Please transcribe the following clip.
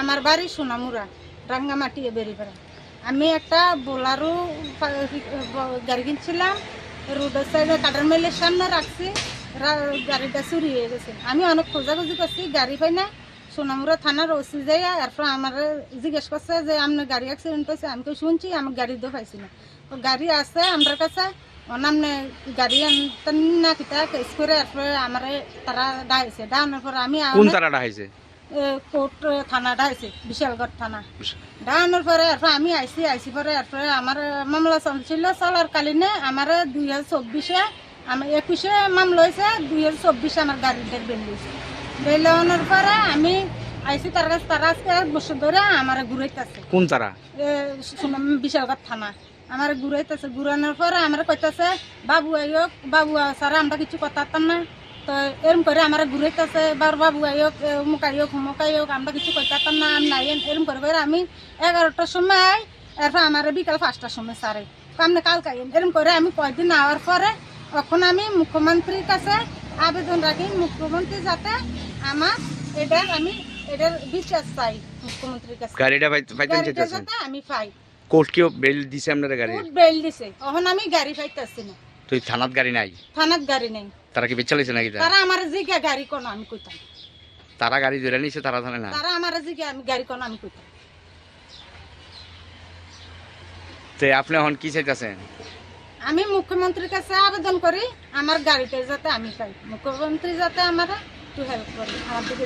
আমার বাড়ি সোনামুরা রাঙ্গামাটি বেরিপাড়া আমি একটা বোলারো গাড়ি কিনছিলাম রোডের সাইডে কাটার মেলের সামনে রাখছি গাড়িটা চুরি হয়ে গেছে। আমি অনেক খোঁজাখুঁজি করছি গাড়ি পাই না। সোনামুরা থানার ওসি যাই এরপর আমার জিজ্ঞেস করছে যে আপনার গাড়ি অ্যাক্সিডেন্ট হয়েছে? আমি তো শুনছি আমার গাড়ি তো পাইছি না। তো গাড়ি আছে আমার কাছে অনামনে গাড়ি আনতেন না কিতা কেস করে এরপরে আমার তারা ডাইছে। ডানোর পর আমি কোন হয়েছে? এ, কোর্ট থানাটা আছে বিশালগড় থানা। ডানোর পরে এরপর আমি আইসি আইসি পরে এরপরে আমার মামলা চলছিল চলার কালীনে আমার দুই হাজার চব্বিশে আমার একুশে মামলা হয়েছে দুই হাজার চব্বিশে আমার গাড়িটা বেল হয়েছে। বেল হওয়ার পরে আমি আইসি তার কাছে তারা আজকে এক বছর ধরে আমার ঘুরাইতেছে। কোন তারা? বিশালগড় থানা। আমার ঘুরাইতেছে ঘুরানোর পরে আমার কইতাছে বাবু আইক বাবু স্যার আমরা কিছু কথাতাম না। তো এরম করে আমার ঘুরাইতেছে বার বাবু আইক মুখ আইক মুখ আইক আমরা কিছু কথাতাম না আমি নাই এরম করে করে আমি এগারোটার সময় এরপর আমার বিকাল পাঁচটার সময় সারে আপনি কালকে আইন। এরম করে আমি কয়েকদিন আওয়ার পরে তখন আমি মুখ্যমন্ত্রীর কাছে আবেদন রাখি মুখ্যমন্ত্রী যাতে আমার এটার আমি এটার বিশ্বাস চাই মুখ্যমন্ত্রীর কাছে। গাড়িটা গাড়িটা যাতে আমি পাই। কোর্ট কেউ বেল দিছে আপনার গাড়ি? কোর্ট বেল দিছে। এখন আমি গাড়ি পাইতেছি না। তো এই থানাত গাড়ি নাই? থানাত গাড়ি নেই। তারা কি বেচালাইছে নাকি তারা আমার জিগা গাড়ি কোন আমি কইতাম। তারা গাড়ি ধরে নিছে তারা জানে না? তারা আমার জিগা আমি গাড়ি কোন আমি কইতাম। তে আপনি এখন কি চাইতেছেন? আমি মুখ্যমন্ত্রীর কাছে আবেদন করি আমার গাড়িটা যাতে আমি চাই মুখ্যমন্ত্রী যাতে আমার একটু হেল্প করে আমার দিকে